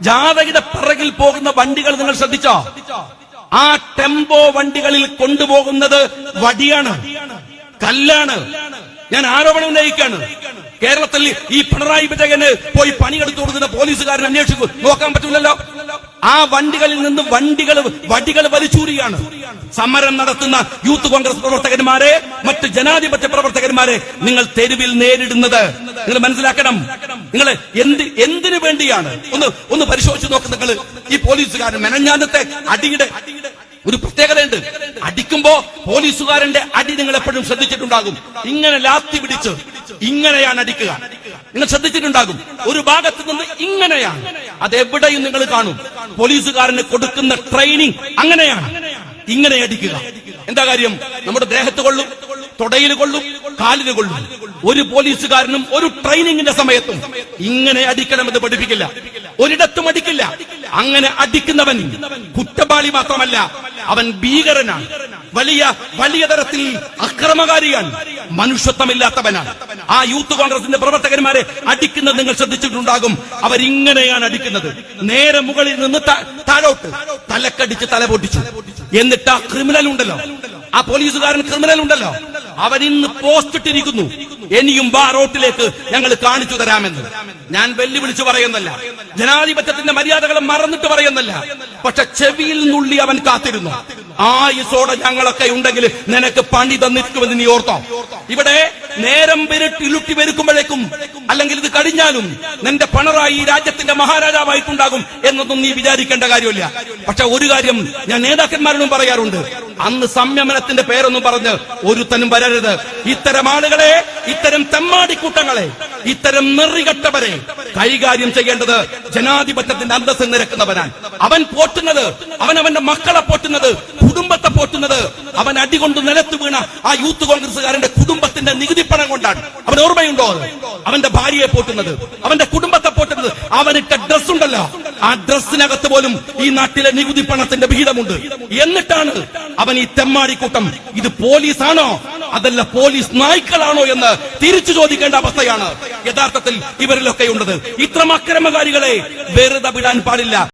ജാഥയുടെ പിറകിൽ പോകുന്ന വണ്ടികൾ നിങ്ങൾ ശ്രദ്ധിച്ചോ? ആ ടെമ്പോ വണ്ടികളിൽ കൊണ്ടുപോകുന്നത് വടിയാണ് കല്ലാണ്. ഞാൻ ആരോപണം ഉന്നയിക്കാണ് കേരളത്തിൽ ഈ പിണറായി വിജയന് പോയി പണിയെടുത്തു കൊടുക്കുന്ന പോലീസുകാരൻ അന്വേഷിക്കും. നോക്കാൻ പറ്റില്ലല്ലോ ആ വണ്ടികളിൽ നിന്ന് വണ്ടികൾ വടികൾ വലിച്ചൂരിയാണ്. സമരം നടത്തുന്ന യൂത്ത് കോൺഗ്രസ് പ്രവർത്തകന്മാരെ മറ്റ് ജനാധിപത്യ പ്രവർത്തകന്മാരെ നിങ്ങൾ തെരുവിൽ നേരിടുന്നത് നിങ്ങൾ മനസ്സിലാക്കണം. നിങ്ങൾ എന്ത് എന്തിനു വേണ്ടിയാണ്? ഒന്ന് ഒന്ന് പരിശോധിച്ച് നോക്ക് നിങ്ങൾ. ഈ പോലീസുകാരൻ മെനഞ്ഞാന്നത്തെ അടിയുടെ ഒരു പ്രത്യേകതയുണ്ട്. അടിക്കുമ്പോ പോലീസുകാരന്റെ അടി നിങ്ങൾ എപ്പോഴും ശ്രദ്ധിച്ചിട്ടുണ്ടാകും. ഇങ്ങനെ ലാത്തി പിടിച്ച് ഇങ്ങനെയാണ് അടിക്കുക. നിങ്ങൾ ശ്രദ്ധിച്ചിട്ടുണ്ടാകും. ഒരു ഭാഗത്ത് നിന്ന് ഇങ്ങനെയാണ്. അതെവിടെയും നിങ്ങൾ കാണും. പോലീസുകാരന് കൊടുക്കുന്ന ട്രെയിനിങ് അങ്ങനെയാണ്. ഇങ്ങനെ അടിക്കുക. എന്താ കാര്യം? നമ്മുടെ ദേഹത്ത് കൊള്ളും. തൊടയിൽ കൊള്ളും കാലിന് കൊള്ളും. ഒരു പോലീസുകാരനും ഒരു ട്രെയിനിങ്ങിന്റെ സമയത്തും ഇങ്ങനെ അടിക്കണമെന്ന് പഠിപ്പിക്കില്ല. ഒരിടത്തും അടിക്കില്ല. അങ്ങനെ അടിക്കുന്നവൻ കുറ്റവാളി മാത്രമല്ല അവൻ ഭീകരനാണ്. വലിയ വലിയ തരത്തിൽ അക്രമകാരിയാണ് മനുഷ്യത്വമില്ലാത്തവനാണ്. ആ യൂത്ത് കോൺഗ്രസിന്റെ പ്രവർത്തകന്മാരെ അടിക്കുന്നത് നിങ്ങൾ ശ്രദ്ധിച്ചിട്ടുണ്ടാകും. അവരിങ്ങനെയാണ് അടിക്കുന്നത്. നേരെ മുകളിൽ നിന്ന് താഴോട്ട് തലക്കടിച്ച് തല പൊട്ടിച്ചു എന്നിട്ട് ആ ക്രിമിനൽ ഉണ്ടല്ലോ. ആ പോലീസുകാരൻ ക്രിമിനൽ ഉണ്ടല്ലോ. അവൻ ഇന്ന് പോസ്റ്റ് ഇനിയും ബാ റോട്ടിലേക്ക് ഞങ്ങൾ കാണിച്ചു തരാമെന്ന്. ഞാൻ വെല്ലുവിളിച്ചു പറയുന്നല്ല ജനാധിപത്യത്തിന്റെ മര്യാദകളെ മറന്നിട്ട് പറയുന്നല്ല പക്ഷെ ചെവിയിൽ നുള്ളി അവൻ കാത്തിരുന്നു. ആയുസോടെ ഞങ്ങളൊക്കെ ഉണ്ടെങ്കിൽ നിനക്ക് പണി തന്നിരിക്കുമെന്ന് നീ ഓർത്തോ. ഇവിടെ നേരം ഇലുട്ടി വെരുക്കുമ്പോഴേക്കും അല്ലെങ്കിൽ ഇത് കഴിഞ്ഞാലും നിന്റെ പിണറായി ഈ രാജ്യത്തിന്റെ മഹാരാജാവായിട്ടുണ്ടാകും എന്നൊന്നും നീ വിചാരിക്കേണ്ട കാര്യമില്ല. പക്ഷെ ഒരു കാര്യം ഞാൻ നേതാക്കന്മാരോടും പറയാറുണ്ട്. അന്ന് സംയമനത്തിന്റെ പേരൊന്നും പറഞ്ഞ് ഒരുത്തനും വരരുത്. ഇത്തരം ആളുകളെ ഇത്തരം തെമ്മാടിക്കൂട്ടങ്ങളെ ഇത്തരം നെറികെട്ടവരെ കൈകാര്യം ചെയ്യേണ്ടത് ജനാധിപത്യത്തിന്റെ അന്തസ് നിരക്കുന്നവനാണ് അവൻ പോറ്റുന്നത് അവൻ അവന്റെ മക്കളെ പോറ്റുന്നത് കുടുംബത്തെ പോറ്റുന്നത് അവൻ അടികൊണ്ട് നിലത്ത് വീണ ആ യൂത്ത് കോൺഗ്രസ്സുകാരന്റെ കുടുംബത്തിന്റെ നികുതി പണം കൊണ്ടാണ്. അവൻ ഓർമ്മയുണ്ടോ അവന്റെ ഭാര്യയെ പോറ്റുന്നത് അവന്റെ കുടുംബത്തെ പോറ്റുന്നത്. അവനിട്ട ഡ്രസ് ഉണ്ടല്ലോ. ആ ഡ്രസ്സിനകത്ത് പോലും ഈ നാട്ടിലെ നികുതി പണത്തിന്റെ വിഹിതമുണ്ട്. എന്നിട്ടാണ് അവൻ ഈ തെമ്മാടിക്കൂട്ടം ഇത് പോലീസാണോ? അതല്ല പോലീസ് നായ്ക്കളാണോ എന്ന് തിരിച്ചു ചോദിക്കേണ്ട അവസ്ഥയാണ്. യഥാർത്ഥത്തിൽ ഇവരിലൊക്കെ ഉള്ളത് ഇത്തരം അക്രമകാരികളെ വെറുതെ വിടാൻ പാടില്ല.